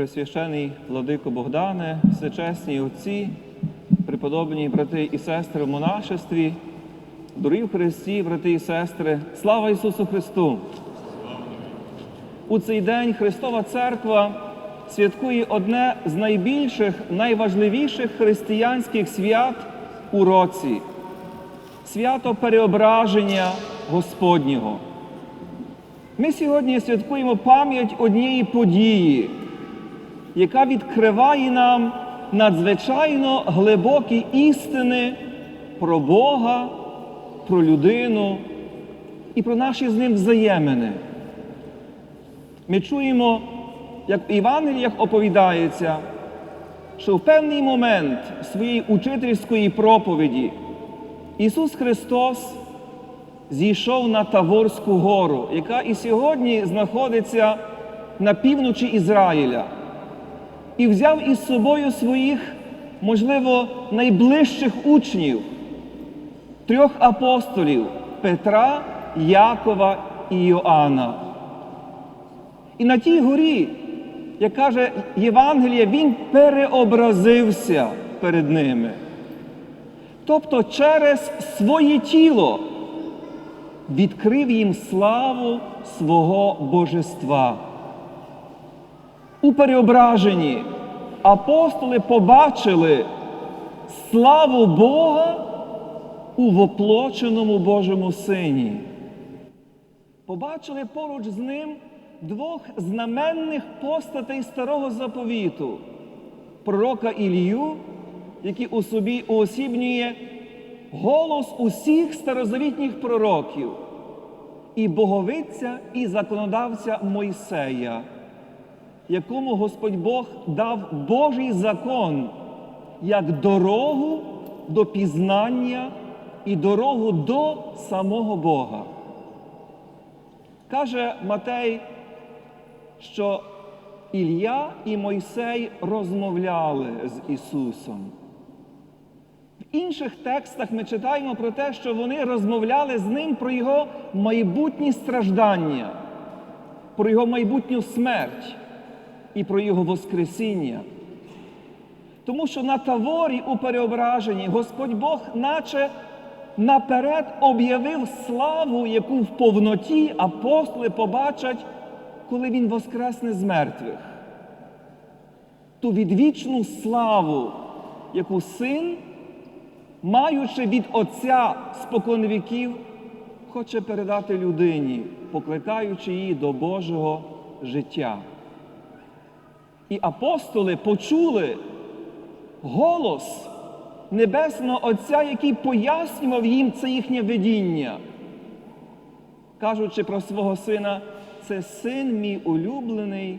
Пресвящений владико Богдане, всечесні отці, преподобні брати і сестри в монашестві, дорогі в Христі, брати і сестри, слава Ісусу Христу! У цей день Христова Церква святкує одне з найбільших, найважливіших християнських свят у році свято переображення Господнього. Ми сьогодні святкуємо пам'ять однієї події, яка відкриває нам надзвичайно глибокі істини про Бога, про людину і про наші з ним взаємини. Ми чуємо, як в Євангеліях оповідається, що в певний момент своєї учительської проповіді Ісус Христос зійшов на Таворську гору, яка і сьогодні знаходиться на півночі Ізраїля, і взяв із собою своїх, можливо, найближчих учнів, трьох апостолів Петра, Якова і Йоанна. І на тій горі, як каже Євангеліє, він переобразився перед ними. Тобто через своє тіло відкрив їм славу свого божества. У переображенні апостоли побачили славу Бога у воплоченому Божому Сині. Побачили поруч з ним двох знаменних постатей старого заповіту пророка Ілію, який у собі уосібнює голос усіх старозавітніх пророків, і боговиця, і законодавця Мойсея, якому Господь Бог дав Божий закон як дорогу до пізнання і дорогу до самого Бога. Каже Матей, що Ілля і Мойсей розмовляли з Ісусом. В інших текстах ми читаємо про те, що вони розмовляли з ним про його майбутні страждання, про його майбутню смерть і про його Воскресіння. Тому що на таворі у переображенні Господь Бог, наче наперед об'явив славу, яку в повноті апостоли побачать, коли Він воскресне з мертвих. Ту відвічну славу, яку син, маючи від Отця споконвіків, хоче передати людині, покликаючи її до Божого життя. І апостоли почули голос Небесного Отця, який пояснював їм це їхнє видіння, кажучи про свого сина, це син мій улюблений,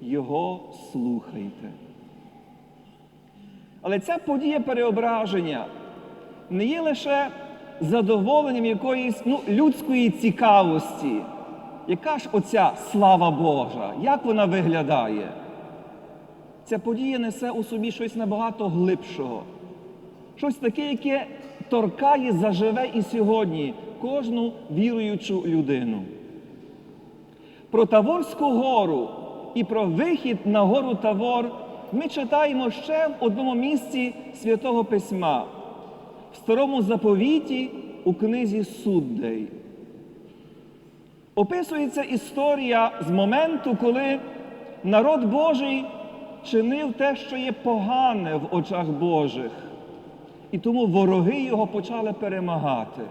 його слухайте. Але ця подія переображення не є лише задоволенням якоїсь ну, людської цікавості. Яка ж оця слава Божа? Як вона виглядає? Ця подія несе у собі щось набагато глибшого, щось таке, яке торкає заживе і сьогодні кожну віруючу людину. Про Таворську гору і про вихід на гору Тавор ми читаємо ще в одному місці Святого Письма, в старому заповіті у книзі Суддей. Описується історія з моменту, коли народ Божий чинив те, що є погане в очах Божих, і тому вороги його почали перемагати.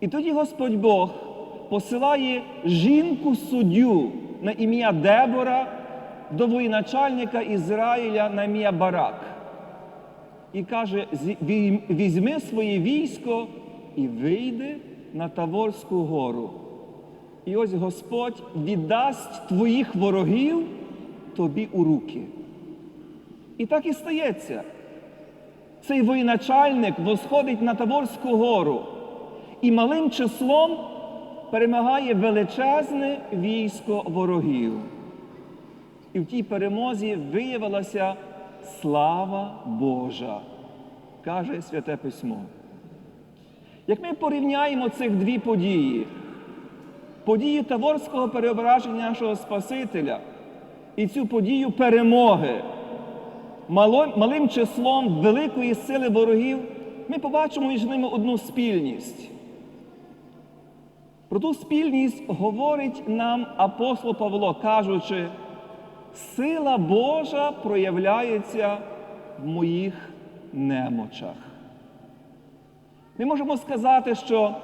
І тоді Господь Бог посилає жінку суддю на ім'я Дебора до воєначальника Ізраїля на ім'я Барак. І каже: візьми своє військо і вийди на Таворську гору. І ось Господь віддасть твоїх ворогів тобі у руки. І так і стається. Цей воєначальник восходить на Таворську гору і малим числом перемагає величезне військо ворогів. І в тій перемозі виявилася слава Божа, каже Святе Письмо. Як ми порівняємо цих дві події, події Таворського переображення нашого Спасителя і цю подію перемоги малим числом великої сили ворогів, ми побачимо між ними одну спільність. Про ту спільність говорить нам апостол Павло, кажучи, сила Божа проявляється в моїх немочах. Ми можемо сказати, що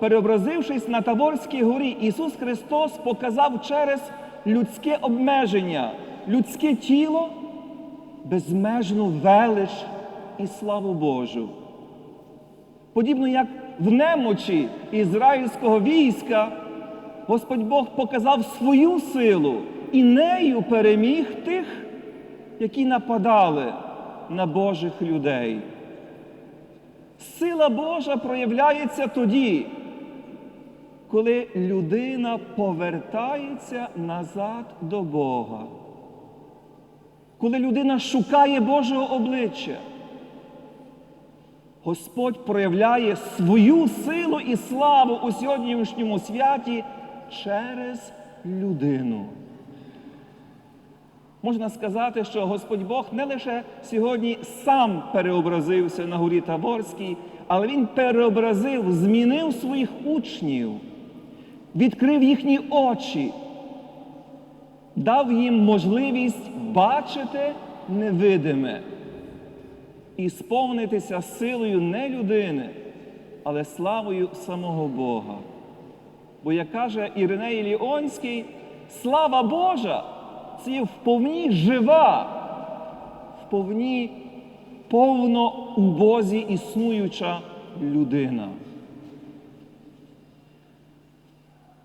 переобразившись на Таворській горі, Ісус Христос показав через людське обмеження, людське тіло безмежну велич і славу Божу. Подібно як в немочі ізраїльського війська, Господь Бог показав свою силу і нею переміг тих, які нападали на Божих людей. Сила Божа проявляється тоді, коли людина повертається назад до Бога, коли людина шукає Божого обличчя. Господь проявляє свою силу і славу у сьогоднішньому святі через людину. Можна сказати, що Господь Бог не лише сьогодні сам переобразився на горі Таворській, але Він переобразив, змінив своїх учнів, відкрив їхні очі, дав їм можливість бачити невидиме і сповнитися силою не людини, але славою самого Бога. Бо, як каже Іриней Ліонський, слава Божа це вповні жива, вповні повно у Бозі існуюча людина.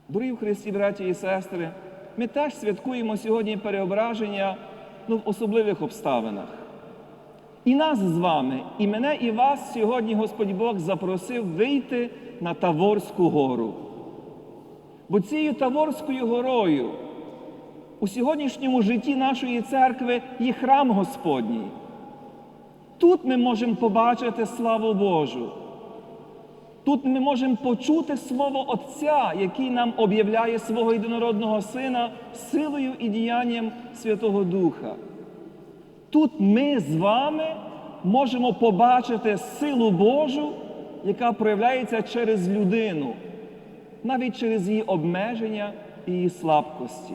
Дорогі в Христі, браті і сестри, ми теж святкуємо сьогодні переображення ну, в особливих обставинах. І нас з вами, і мене, і вас сьогодні Господь Бог запросив вийти на Таворську гору. Бо цією Таворською горою у сьогоднішньому житті нашої церкви є храм Господній. Тут ми можемо побачити славу Божу. Тут ми можемо почути Слово Отця, який нам об'являє свого єдинородного Сина силою і діянням Святого Духа. Тут ми з вами можемо побачити силу Божу, яка проявляється через людину, навіть через її обмеження і її слабкості.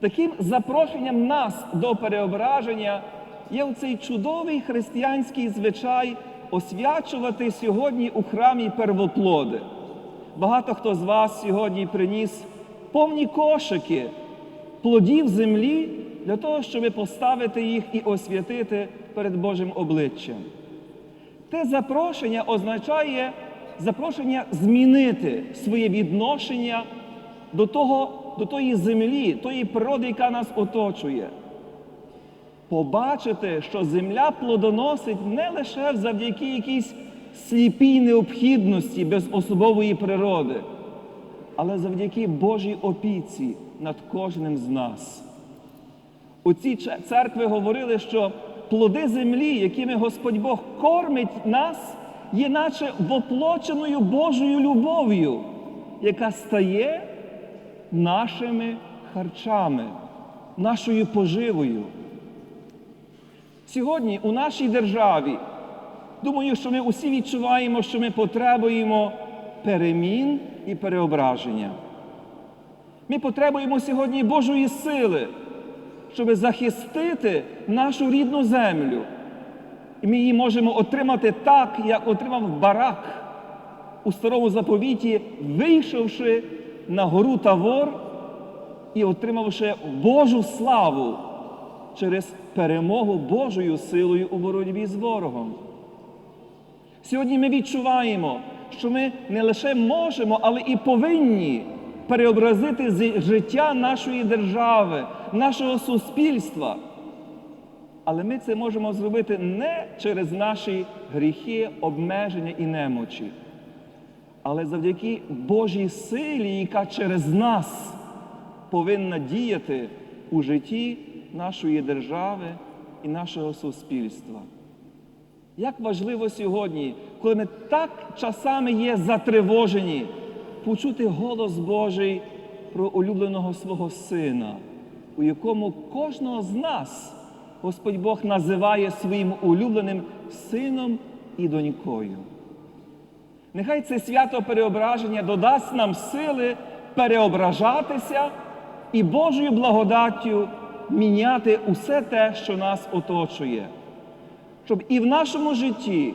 Таким запрошенням нас до переображення є цей чудовий християнський звичай освячувати сьогодні у храмі первоплоди. Багато хто з вас сьогодні приніс повні кошики плодів землі для того, щоб поставити їх і освятити перед Божим обличчям. Те запрошення означає запрошення змінити своє відношення до, того, до тої землі, тої природи, яка нас оточує. Побачити, що земля плодоносить не лише завдяки якійсь сліпій необхідності без особової природи, але завдяки Божій опіці над кожним з нас. У цій церкви говорили, що плоди землі, якими Господь Бог кормить нас, є наче воплоченою Божою любов'ю, яка стає нашими харчами, нашою поживою. Сьогодні у нашій державі, думаю, що ми усі відчуваємо, що ми потребуємо перемін і переображення. Ми потребуємо сьогодні Божої сили, щоб захистити нашу рідну землю. І ми її можемо отримати так, як отримав барак у старому заповіті, вийшовши на гору Тавор і отримавши Божу славу через перемогу Божою силою у боротьбі з ворогом. Сьогодні ми відчуваємо, що ми не лише можемо, але і повинні переобразити життя нашої держави, нашого суспільства. Але ми це можемо зробити не через наші гріхи, обмеження і немочі, але завдяки Божій силі, яка через нас повинна діяти у житті нашої держави і нашого суспільства. Як важливо сьогодні, коли ми так часами є затривожені, почути голос Божий про улюбленого свого Сина, у якому кожного з нас Господь Бог називає своїм улюбленим сином і донькою. Нехай це свято переображення додасть нам сили переображатися і Божою благодаттю міняти усе те, що нас оточує, щоб і в нашому житті,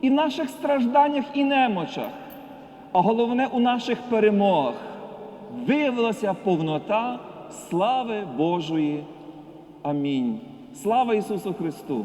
і в наших стражданнях і немочах, а головне у наших перемогах виявилася повнота слави Божої. Амінь. Слава Ісусу Христу!